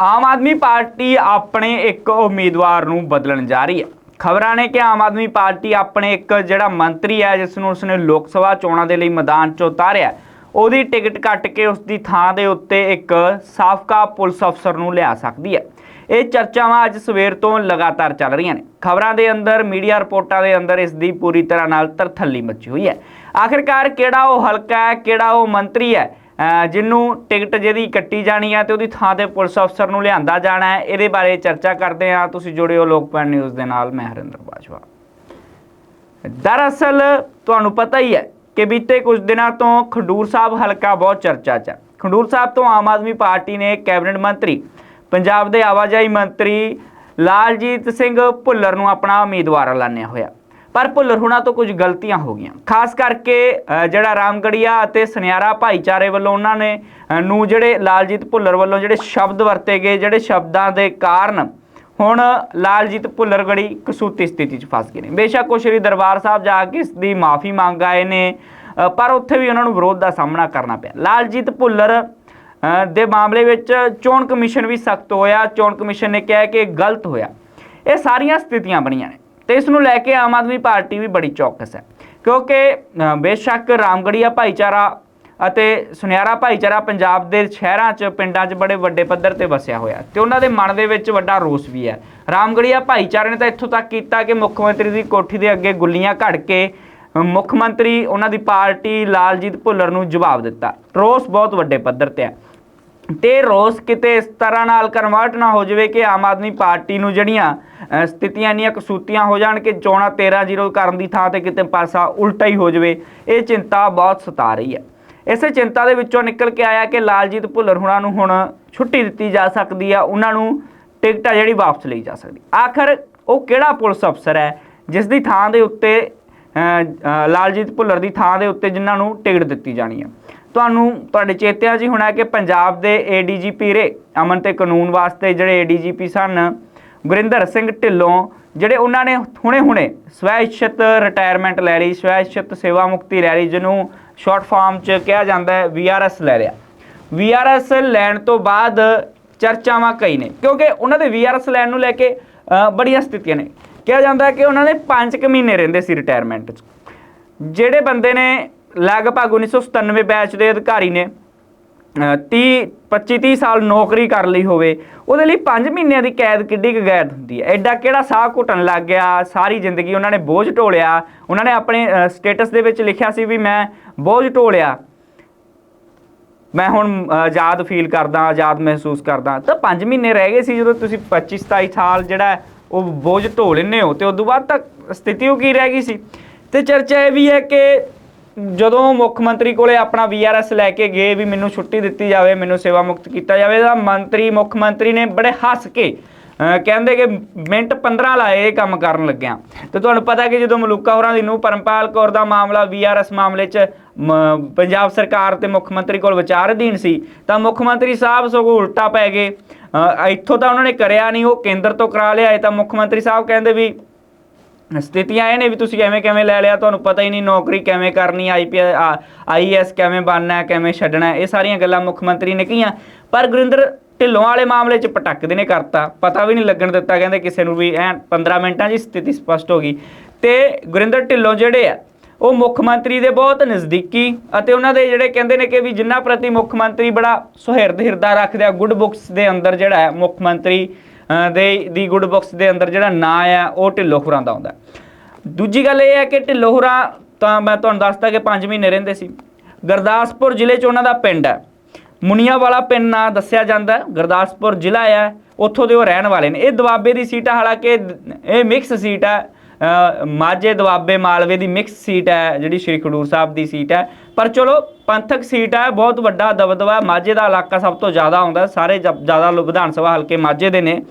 Aam Aadmi party ਆਪਣੇ ਇੱਕ ਉਮੀਦਵਾਰ ਨੂੰ ਬਦਲਣ ਜਾ ਰਹੀ ਹੈ। ਖਬਰਾਂ ਨੇ ਕਿ ਆਮ ਆਦਮੀ ਪਾਰਟੀ ਆਪਣੇ ਇੱਕ ਜਿਹੜਾ ਮੰਤਰੀ ਹੈ, ਜਿਸ ਨੂੰ ਉਸਨੇ ਲੋਕ ਸਭਾ ਚੋਣਾਂ ਦੇ ਲਈ ਮੈਦਾਨ 'ਚ ਉਤਾਰਿਆ ਉਹਦੀ ਟਿਕਟ ਕੱਟ ਕੇ ਉਸ ਦੀ ਥਾਂ ਦੇ ਉੱਤੇ ਇੱਕ ਸਾਬਕਾ ਪੁਲਿਸ ਅਫਸਰ ਨੂੰ ਲਿਆ ਸਕਦੀ ਹੈ। ਇਹ ਚਰਚਾਵਾਂ ਅੱਜ ਸਵੇਰ ਤੋਂ ਲਗਾਤਾਰ ਚੱਲ ਰਹੀਆਂ ਨੇ। ਖਬਰਾਂ ਦੇ ਅੰਦਰ, ਮੀਡੀਆ ਰਿਪੋਰਟਾਂ ਦੇ ਅੰਦਰ ਇਸ ਦੀ ਪੂਰੀ ਤਰ੍ਹਾਂ ਨਾਲ ਤਰਥੱਲੀ ਮੱਚੀ ਹੋਈ ਹੈ। ਆਖਿਰਕਾਰ ਕਿਹੜਾ ਉਹ ਹਲਕਾ ਹੈ, ਕਿਹੜਾ ਉਹ ਮੰਤਰੀ ਹੈ ਅਹ ਜਿਹਨੂੰ ਟਿਕਟ ਜਿਹਦੀ ਕੱਟੀ ਜਾਣੀ ਹੈ ਤੇ ਉਹਦੀ ਥਾਂ ਤੇ ਪੁਲਿਸ ਅਫਸਰ ਨੂੰ ਲਿਆਂਦਾ ਜਾਣਾ ਹੈ, ਇਹਦੇ ਬਾਰੇ ਚਰਚਾ ਕਰਦੇ ਹਾਂ। ਤੁਸੀਂ ਜੁੜਿਓ ਲੋਕਪਾਲ ਨਿਊਜ਼ ਦੇ ਨਾਲ, ਮੈਂ ਹਰਿੰਦਰ ਬਾਜਵਾ। ਦਰਅਸਲ ਤੁਹਾਨੂੰ ਪਤਾ ਹੀ ਹੈ ਕਿ ਬੀਤੇ ਕੁਝ ਦਿਨਾਂ ਤੋਂ ਖਡੂਰ ਸਾਹਿਬ ਹਲਕਾ ਬਹੁਤ ਚਰਚਾ 'ਚ ਹੈ। ਖਡੂਰ ਸਾਹਿਬ ਤੋਂ ਆਮ ਆਦਮੀ ਪਾਰਟੀ ਨੇ ਕੈਬਨਿਟ ਮੰਤਰੀ, ਪੰਜਾਬ ਦੇ ਆਵਾਜਾਈ ਮੰਤਰੀ ਲਾਲਜੀਤ ਸਿੰਘ ਭੁੱਲਰ ਨੂੰ ਆਪਣਾ ਉਮੀਦਵਾਰ ਐਲਾਨਿਆ ਹੋਇਆ। ਪਰ ਭੁੱਲਰ ਹੁਣਾਂ ਤੋਂ ਕੁਝ ਗਲਤੀਆਂ ਹੋ ਗਈਆਂ। ਖਾਸ ਕਰਕੇ ਜਿਹੜਾ ਰਾਮਗੜੀਆ ਅਤੇ ਸੁਨਿਆਰਾ ਭਾਈਚਾਰੇ ਵੱਲੋਂ ਉਹਨਾਂ ਨੇ ਨੂੰ ਜਿਹੜੇ ਲਾਲਜੀਤ ਭੁੱਲਰ ਵੱਲੋਂ ਜਿਹੜੇ ਸ਼ਬਦ ਵਰਤੇ ਗਏ, ਜਿਹੜੇ ਸ਼ਬਦਾਂ ਦੇ ਕਾਰਨ ਹੁਣ ਲਾਲਜੀਤ ਭੁੱਲਰ ਕਸੂਤੀ ਸਥਿਤੀ 'ਚ ਫਸ ਗਏ ਨੇ। ਬੇਸ਼ੱਕ ਉਹ ਸ਼੍ਰੀ ਦਰਬਾਰ ਸਾਹਿਬ ਜਾ ਕੇ ਇਸ ਦੀ ਮਾਫੀ ਮੰਗ ਆਏ ਨੇ ਪਰ ਉੱਥੇ ਵੀ ਉਹਨਾਂ ਨੂੰ ਵਿਰੋਧ ਦਾ ਸਾਹਮਣਾ ਕਰਨਾ ਪਿਆ। ਲਾਲਜੀਤ ਭੁੱਲਰ ਦੇ ਮਾਮਲੇ ਵਿੱਚ ਚੋਣ ਕਮਿਸ਼ਨ ਵੀ ਸਖਤ ਹੋਇਆ। ਚੋਣ ਕਮਿਸ਼ਨ ਨੇ ਕਿਹਾ ਕਿ ਇਹ ਗਲਤ ਹੋਇਆ। ਇਹ ਸਾਰੀਆਂ ਸਥਿਤੀਆਂ ਬਣੀਆਂ ਨੇ। ਤੇ ਇਸ ਨੂੰ ਲੈ ਕੇ ਆਮ ਆਦਮੀ ਪਾਰਟੀ ਵੀ ਬੜੀ ਚੌਕਸ ਹੈ। ਕਿਉਂਕਿ ਬੇਸ਼ੱਕ ਰਾਮਗੜੀਆ ਭਾਈਚਾਰਾ ਅਤੇ ਸੁਨਿਆਰਾ ਭਾਈਚਾਰਾ ਪੰਜਾਬ ਦੇ ਸ਼ਹਿਰਾਂ 'ਚ, ਪਿੰਡਾਂ 'ਚ ਬੜੇ ਵੱਡੇ ਪੱਧਰ ਤੇ ਵਸਿਆ ਹੋਇਆ ਤੇ ਉਹਨਾਂ ਦੇ ਮਨ ਦੇ ਵਿੱਚ ਵੱਡਾ ਰੋਸ ਵੀ ਹੈ। ਰਾਮਗੜੀਆ ਭਾਈਚਾਰੇ ਨੇ ਤਾਂ ਇੱਥੋਂ ਤੱਕ ਕੀਤਾ ਕਿ ਮੁੱਖ ਮੰਤਰੀ ਦੀ ਕੋਠੀ ਦੇ ਅੱਗੇ ਗੁੱਲੀਆਂ ਘੜ ਕੇ ਮੁੱਖ ਮੰਤਰੀ ਉਹਨਾਂ ਦੀ ਪਾਰਟੀ ਲਾਲਜੀਤ ਭੁੱਲਰ ਨੂੰ ਜਵਾਬ ਦਿੱਤਾ। ਰੋਸ ਬਹੁਤ ਵੱਡੇ ਪੱਧਰ ਤੇ ਹੈ। ਤੇ ਰੋਸ ਕਿਤੇ ਇਸ ਤਰ੍ਹਾਂ ਨਾਲ ਕਨਵਰਟ ਨਾ ਹੋ ਜਾਵੇ ਕਿ ਆਮ ਆਦਮੀ ਪਾਰਟੀ ਨੂੰ ਜਿਹੜੀਆਂ ਸਥਿਤੀਆਂ ਇੰਨੀਆਂ ਕਸੂਤੀਆਂ ਹੋ ਜਾਣ ਕਿ ਚੋਣਾਂ 13-0 ਕਰਨ ਦੀ ਥਾਂ ਤੇ ਕਿਤੇ ਪਾਸਾ ਉਲਟਾ ਹੀ ਹੋ ਜਾਵੇ, ਇਹ ਚਿੰਤਾ ਬਹੁਤ ਸਤਾ ਰਹੀ ਹੈ। ਇਸੇ ਚਿੰਤਾ ਦੇ ਵਿੱਚੋਂ ਨਿਕਲ ਕੇ ਆਇਆ ਕਿ ਲਾਲਜੀਤ ਭੁੱਲਰ ਹੁਣਾਂ ਨੂੰ ਹੁਣ ਛੁੱਟੀ ਦਿੱਤੀ ਜਾ ਸਕਦੀ ਆ, ਉਹਨਾਂ ਨੂੰ ਟਿਕਟ ਆ ਜਿਹੜੀ ਵਾਪਸ ਲਈ ਜਾ ਸਕਦੀ। ਆਖਰ ਉਹ ਕਿਹੜਾ ਪੁਲਿਸ ਅਫਸਰ ਹੈ, ਜਿਸ ਦੀ ਥਾਂ ਦੇ ਉੱਤੇ ਲਾਲਜੀਤ ਭੁੱਲਰ ਦੀ ਥਾਂ ਦੇ ਉੱਤੇ ਜਿਨ੍ਹਾਂ ਨੂੰ ਟਿਕਟ ਦਿੱਤੀ ਜਾਣੀ ਹੈ ਤੁਹਾਨੂੰ ਤੁਹਾਡੇ ਚੇਤਿਆਂ 'ਚ ਹੀ ਹੋਣਾ ਕਿ ਪੰਜਾਬ ਦੇ ਏਡੀਜੀਪੀ ਰੇ ਅਮਨ ਤੇ ਕਾਨੂੰਨ ਵਾਸਤੇ ਜਿਹੜੇ ਏਡੀਜੀਪੀ ਸਨ, ਗੁਰਿੰਦਰ ਸਿੰਘ ਢਿੱਲੋਂ, ਜਿਹੜੇ ਉਹਨਾਂ ਨੇ ਹੁਣੇ-ਹੁਣੇ ਸਵੈ ਇੱਛਤ ਰਿਟਾਇਰਮੈਂਟ ਲੈ ਲਈ ਸਵੈ ਇੱਛਤ ਸੇਵਾ ਮੁਕਤੀ ਲੈ ਲਈ, ਜਿਹਨੂੰ ਸ਼ਾਰਟ ਫਾਰਮ 'ਚ ਕਿਹਾ ਜਾਂਦਾ ਹੈ ਵੀਆਰਐਸ ਲੈ ਲਿਆ। ਵੀਆਰਐਸ ਲੈਣ ਤੋਂ ਬਾਅਦ ਚਰਚਾਵਾਂ ਕਈ ਨੇ, ਕਿਉਂਕਿ ਉਹਨਾਂ ਦੇ ਵੀਆਰਐਸ ਲੈਣ ਨੂੰ ਲੈ ਕੇ ਬੜੀਆਂ ਸਥਿਤੀਆਂ ਨੇ। ਕਿਹਾ ਜਾਂਦਾ ਕਿ ਉਹਨਾਂ ਨੇ 5 ਕੁ ਮਹੀਨੇ ਰਹਿੰਦੇ ਸੀ ਰਿਟਾਇਰਮੈਂਟ 'ਚ। ਜਿਹੜੇ ਬੰਦੇ ਨੇ ਲਗਭਗ 1997 ਬੈਚ ਦੇ ਅਧਿਕਾਰੀ ਨੇ 30 25 30 ਸਾਲ ਨੌਕਰੀ ਕਰ ਲਈ ਹੋਵੇ, ਉਹਦੇ ਲਈ 5 ਮਹੀਨਿਆਂ ਦੀ ਕੈਦ ਕਿੱਡੀ ਕੁ ਗੈਦ ਹੁੰਦੀ ਹੈ। ਐਡਾ ਕਿਹੜਾ ਸਾਹ ਘੁੱਟਣ ਲੱਗ ਗਿਆ, ਸਾਰੀ ਜ਼ਿੰਦਗੀ ਉਹਨਾਂ ਨੇ ਬੋਝ ਢੋਲਿਆ। ਉਹਨਾਂ ਨੇ ਆਪਣੇ ਸਟੇਟਸ ਦੇ ਵਿੱਚ ਲਿਖਿਆ ਸੀ ਵੀ ਮੈਂ ਬੋਝ ਢੋਲਿਆ। ਮੈਂ ਹੁਣ ਆਜ਼ਾਦ ਫੀਲ ਕਰਦਾ, ਆਜ਼ਾਦ ਮਹਿਸੂਸ ਕਰਦਾ। ਤਾਂ 5 ਮਹੀਨੇ ਰਹਿ ਗਏ ਸੀ ਜਦੋਂ ਤੁਸੀਂ 25 27 ਸਾਲ ਜਿਹੜਾ ਉਹ ਬੋਝ ਢੋ ਲੈਂਦੇ ਹੋ, ਤੇ ਤੋਂ ਬਾਅਦ ਤੱਕ ਸਥਿਤੀ ਉਹ ਕੀ ਰਹਿ ਗਈ ਸੀ? ਤੇ ਚਰਚਾ ਇਹ ਵੀ ਹੈ ਕਿ ਜਦੋਂ ਮੁੱਖ ਮੰਤਰੀ ਕੋਲੇ ਆਪਣਾ ਵੀਆਰਐਸ ਲੈ ਕੇ ਗਏ ਵੀ ਮੈਨੂੰ ਛੁੱਟੀ ਦਿੱਤੀ ਜਾਵੇ, ਮੈਨੂੰ ਸੇਵਾ ਮੁਕਤ ਕੀਤਾ ਜਾਵੇ, ਤਾਂ ਮੰਤਰੀ, ਮੁੱਖ ਮੰਤਰੀ ਨੇ ਬੜੇ ਹੱਸ ਕੇ ਕਹਿੰਦੇ ਕਿ ਮਿੰਟ 15 ਲਾਏ ਇਹ ਕੰਮ ਕਰਨ ਲੱਗਿਆ। ਤੇ ਤੁਹਾਨੂੰ ਪਤਾ ਕਿ ਜਦੋਂ ਮਲੂਕਾ ਹੋਰਾਂ ਦੀ ਨੂੰ ਪਰਮਪਾਲ ਕੌਰ ਦਾ ਮਾਮਲਾ ਵੀਆਰਐਸ ਮਾਮਲੇ 'ਚ ਪੰਜਾਬ ਸਰਕਾਰ ਤੇ ਮੁੱਖ ਮੰਤਰੀ ਕੋਲ ਵਿਚਾਰ ਅਧੀਨ ਸੀ, ਤਾਂ ਮੁੱਖ ਮੰਤਰੀ ਸਾਹਿਬ ਸਗੋਂ ਉਲਟਾ ਪੈ ਗਏ। ਇੱਥੋਂ ਤਾਂ ਉਹਨਾਂ ਨੇ ਕਰਿਆ ਨਹੀਂ, ਉਹ ਕੇਂਦਰ ਤੋਂ ਕਰਾ ਲਿਆ ਲਿਆਏ ਤਾਂ ਮੁੱਖ ਮੰਤਰੀ ਸਾਹਿਬ ਕਹਿੰਦੇ ਵੀ ਸਥਿਤੀਆਂ ਇਹ ਨੇ ਵੀ ਤੁਸੀਂ ਐਵੇਂ ਕਿਵੇਂ ਲੈ ਲਿਆ, ਤੁਹਾਨੂੰ ਪਤਾ ਹੀ ਨਹੀਂ ਨੌਕਰੀ ਕਿਵੇਂ ਕਰਨੀ ਆਈਪੀ ਆਈਐਸ ਕਿਵੇਂ ਬਣਨਾ, ਕਿਵੇਂ ਛੱਡਣਾ, ਇਹ ਸਾਰੀਆਂ ਗੱਲਾਂ ਮੁੱਖ ਮੰਤਰੀ ਨੇ ਕਹੀਆਂ ਪਰ ਗੁਰਿੰਦਰ, ਢਿੱਲੋਂ ਵਾਲੇ ਮਾਮਲੇ 'ਚ ਪਟਕਦੇ ਨੇ ਕਰਤਾ, ਪਤਾ ਵੀ ਨਹੀਂ ਲੱਗਣ ਦਿੱਤਾ, ਕਹਿੰਦੇ ਕਿਸੇ ਨੂੰ ਵੀ ਐ 15 ਮਿੰਟਾਂ 'ਚ ਸਥਿਤੀ ਸਪਸ਼ਟ ਹੋ ਗਈ। ਤੇ ਗੁਰਿੰਦਰ, ਢਿੱਲੋਂ ਜਿਹੜੇ ਆ, ਉਹ ਮੁੱਖ ਮੰਤਰੀ ਦੇ ਬਹੁਤ ਨਜ਼ਦੀਕੀ ਅਤੇ ਉਹਨਾਂ ਦੇ ਜਿਹੜੇ ਕਹਿੰਦੇ ਨੇ ਕਿ ਵੀ ਜਿੰਨਾ ਪ੍ਰਤੀ ਮੁੱਖ ਮੰਤਰੀ ਬੜਾ ਸੁਹਿਰਦ ਹਿਰਦਾ ਰੱਖਦੇ ਆ, ਗੁੱਡ ਬੁੱਕਸ ਦੇ ਅੰਦਰ ਜਿਹੜਾ ਹੈ ਮੁੱਖ ਮੰਤਰੀ ਦੇ, ਦੀ ਗੁੱਡ ਬੁੱਕਸ ਦੇ ਅੰਦਰ ਜਿਹੜਾ ਨਾਂ ਆ, ਉਹ ਢਿੱਲੋਂ ਹੁਰਾਂ ਦਾ ਆਉਂਦਾ ਦੂਜੀ ਗੱਲ ਇਹ ਹੈ ਕਿ ਢਿੱਲੋਂ ਹੁਰਾਂ ਤਾਂ ਮੈਂ ਤੁਹਾਨੂੰ ਦੱਸਤਾ ਕਿ 5 ਮਹੀਨੇ ਰਹਿੰਦੇ ਸੀ। ਗੁਰਦਾਸਪੁਰ ਜ਼ਿਲ੍ਹੇ 'ਚ ਉਹਨਾਂ ਦਾ ਪਿੰਡ ਹੈ। ਮੁਨੀਆ ਵਾਲਾ ਪਿੰਡ ਨਾਂ ਦੱਸਿਆ ਜਾਂਦਾ ਹੈ। ਗੁਰਦਾਸਪੁਰ ਜ਼ਿਲ੍ਹਾ ਹੈ ਉੱਥੋਂ ਦੇ ਉਹ ਰਹਿਣ ਵਾਲੇ ਨੇ। ਇਹ ਦੁਆਬੇ ਦੀ ਸੀਟ ਹੈ ਹਾਲਾਂਕਿ ਇਹ ਮਿਕਸ ਸੀਟ ਹੈ। ਮਾਝੇ ਦੁਆਬੇ ਮਾਲਵੇ ਦੀ ਮਿਕਸ ਸੀਟ ਹੈ, ਜਿਹੜੀ ਸ਼੍ਰੀ ਖਡੂਰ ਸਾਹਿਬ ਦੀ ਸੀਟ ਹੈ। ਪਰ ਚਲੋ, ਪੰਥਕ ਸੀਟ ਹੈ, ਬਹੁਤ ਵੱਡਾ ਦਬਦਬਾ ਮਾਝੇ ਦਾ ਇਲਾਕਾ ਸਭ ਤੋਂ ਜ਼ਿਆਦਾ ਆਉਂਦਾ ਸਾਰੇ ਜ- ਜ਼ਿਆਦਾ ਲੋ- ਵਿਧਾਨ ਸਭਾ ਹਲਕੇ ਮਾਝੇ ਦੇ ਨੇ।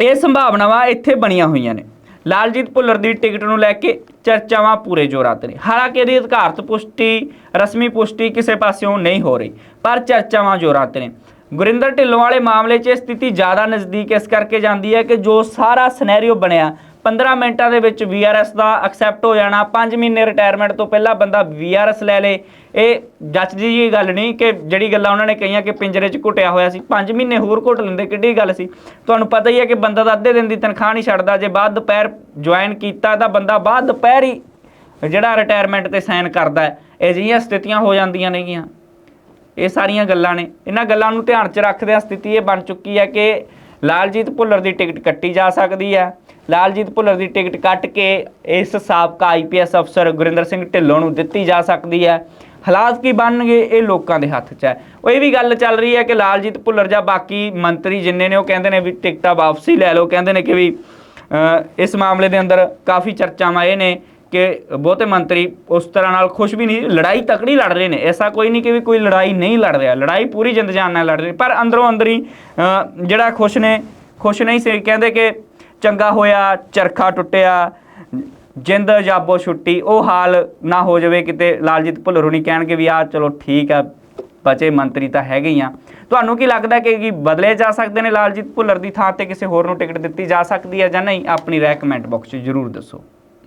ਇਹ ਸੰਭਾਵਨਾਵਾਂ ਇੱਥੇ ਬਣੀਆਂ ਹੋਈਆਂ ਨੇ। ਲਾਲਜੀਤ ਭੁੱਲਰ ਦੀ ਟਿਕਟ ਨੂੰ ਲੈ ਕੇ ਚਰਚਾਵਾਂ ਪੂਰੇ ਜ਼ੋਰਾਂ ਤੇ ਨੇ। ਹਾਲਾਂਕਿ ਇਹਦੀ ਅਧਿਕਾਰਤ ਪੁਸ਼ਟੀ, ਰਸਮੀ ਪੁਸ਼ਟੀ ਕਿਸੇ ਪਾਸਿਓਂ ਨਹੀਂ ਹੋ ਰਹੀ, ਪਰ ਚਰਚਾਵਾਂ ਜ਼ੋਰਾਂ ਤੇ ਨੇ। ਗੁਰਿੰਦਰ ਢਿੱਲੋਂ ਵਾਲੇ ਮਾਮਲੇ 'ਚ ਇਹ ਸਥਿਤੀ ਜ਼ਿਆਦਾ ਨਜ਼ਦੀਕ ਇਸ ਕਰਕੇ ਜਾਂਦੀ ਹੈ ਕਿ ਜੋ ਸਾਰਾ ਸਿਨੈਰੀਓ ਬਣਿਆ 15 ਮਿੰਟਾਂ ਦੇ ਵਿੱਚ ਵੀਆਰਐਸ ਦਾ ਐਕਸੈਪਟ ਹੋ ਜਾਣਾ 5 ਮਹੀਨੇ ਰਿਟਾਇਰਮੈਂਟ ਤੋਂ ਪਹਿਲਾਂ ਬੰਦਾ ਵੀਆਰਐਸ ਲੈ ਲੇ। ਇਹ ਜੱਜ ਜੀ ਇਹ ਗੱਲ ਨਹੀਂ ਕਿ ਜਿਹੜੀ ਗੱਲਾਂ ਉਹਨਾਂ ਨੇ ਕਹੀਆਂ ਕਿ ਪਿੰਜਰੇ 'ਚ ਘੁੱਟਿਆ ਹੋਇਆ ਸੀ। 5 ਮਹੀਨੇ ਹੋਰ ਘੁੱਟ ਲੈਂਦੇ, ਕਿੱਡੀ ਗੱਲ ਸੀ? ਤੁਹਾਨੂੰ ਪਤਾ ਹੀ ਹੈ ਕਿ ਬੰਦਾ ਤਾਂ ਅੱਧੇ ਦਿਨ ਦੀ ਤਨਖਾਹ ਨਹੀਂ ਛੱਡਦਾ, ਜੇ ਬਾਅਦ ਦੁਪਹਿਰ ਜੁਆਇਨ ਕੀਤਾ ਤਾਂ ਬੰਦਾ ਬਾਅਦ ਦੁਪਹਿਰ ਹੀ ਜਿਹੜਾ ਰਿਟਾਇਰਮੈਂਟ ਤੇ ਸਾਈਨ ਕਰਦਾ ਹੈ। ਇਹ ਸਥਿਤੀਆਂ ਹੋ ਜਾਂਦੀਆਂ ਨੇਗੀਆਂ। ਇਹ ਸਾਰੀਆਂ ਗੱਲਾਂ ਨੇ। ਇਹਨਾਂ ਗੱਲਾਂ ਨੂੰ ਧਿਆਨ 'ਚ ਰੱਖਦਿਆਂ ਸਥਿਤੀ ਇਹ ਬਣ ਚੁੱਕੀ ਹੈ ਕਿ ਲਾਲਜੀਤ ਭੁੱਲਰ ਦੀ ਟਿਕਟ ਕੱਟੀ ਜਾ ਸਕਦੀ ਹੈ। ਲਾਲਜੀਤ ਭੁੱਲਰ ਦੀ ਟਿਕਟ ਕੱਟ ਕੇ ਇਸ ਸਾਬਕਾ ਆਈਪੀਐਸ ਅਫਸਰ ਗੁਰਿੰਦਰ ਸਿੰਘ ਢਿੱਲੋਂ ਨੂੰ ਦਿੱਤੀ ਜਾ ਸਕਦੀ ਹੈ। ਹਾਲਾਤ ਕੀ ਬਣਨਗੇ ਇਹ ਲੋਕਾਂ ਦੇ ਹੱਥ 'ਚ ਹੈ। ਉਹ ਇਹ ਵੀ ਗੱਲ ਚੱਲ ਰਹੀ ਹੈ ਕਿ ਲਾਲਜੀਤ ਭੁੱਲਰ ਜਾਂ ਬਾਕੀ ਮੰਤਰੀ ਜਿੰਨੇ ਨੇ ਉਹ ਕਹਿੰਦੇ ਨੇ ਵੀ ਟਿਕਟਾਂ ਵਾਪਸੀ ਲੈ ਲਓ। ਕਹਿੰਦੇ ਨੇ ਕਿ ਵੀ ਇਸ ਮਾਮਲੇ ਦੇ ਅੰਦਰ ਕਾਫੀ ਚਰਚਾਵਾਂ ਇਹ ਨੇ। ਕਿ ਬਹੁਤੇ ਮੰਤਰੀ ਉਸ ਤਰ੍ਹਾਂ ਨਾਲ ਖੁਸ਼ ਵੀ ਨਹੀਂ ਲੜਾਈ ਤਕੜੀ ਲੜ ਰਹੇ ਨੇ। ਐਸਾ ਕੋਈ ਨਹੀਂ ਕਿ ਵੀ ਕੋਈ ਲੜਾਈ ਨਹੀਂ ਲੜ ਰਿਹਾ। ਲੜਾਈ ਪੂਰੀ ਜਿੰਦ ਜਾਨ ਨਾਲ ਲੜ ਰਹੇ ਪਰ ਅੰਦਰੋਂ ਅੰਦਰੀ ਅ, ਜਿਹੜਾ ਖੁਸ਼ ਨੇ ਖੁਸ਼ ਨਹੀਂ ਸੀ। ਕਹਿੰਦੇ ਕਿ ਚੰਗਾ ਹੋਇਆ ਚਰਖਾ ਟੁੱਟਿਆ ਜਿੰਦ ਜਾਬੋ ਛੁੱਟੀ ਉਹ ਹਾਲ ਨਾ ਹੋ ਜਾਵੇ ਕਿਤੇ। ਲਾਲਜੀਤ ਭੁੱਲਰ ਨਹੀਂ ਕਹਿਣਗੇ ਵੀ ਆ ਚਲੋ ਠੀਕ ਆ ਬਚੇ ਮੰਤਰੀ ਤਾਂ ਹੈਗੇ ਹੀ ਆ। ਤੁਹਾਨੂੰ ਕੀ ਲੱਗਦਾ ਕਿ ਕੀ ਬਦਲੇ ਜਾ ਸਕਦੇ ਨੇ ਲਾਲਜੀਤ ਭੁੱਲਰ ਦੀ ਥਾਂ ਤੇ ਕਿਸੇ ਹੋਰ ਨੂੰ ਟਿਕਟ ਦਿੱਤੀ ਜਾ ਸਕਦੀ ਹੈ ਜਾਂ ਨਹੀਂ? ਆਪਣੀ ਰਾਏ ਕਮੈਂਟ ਬਾਕਸ 'ਚ ਜਰੂਰ ਦੱਸੋ।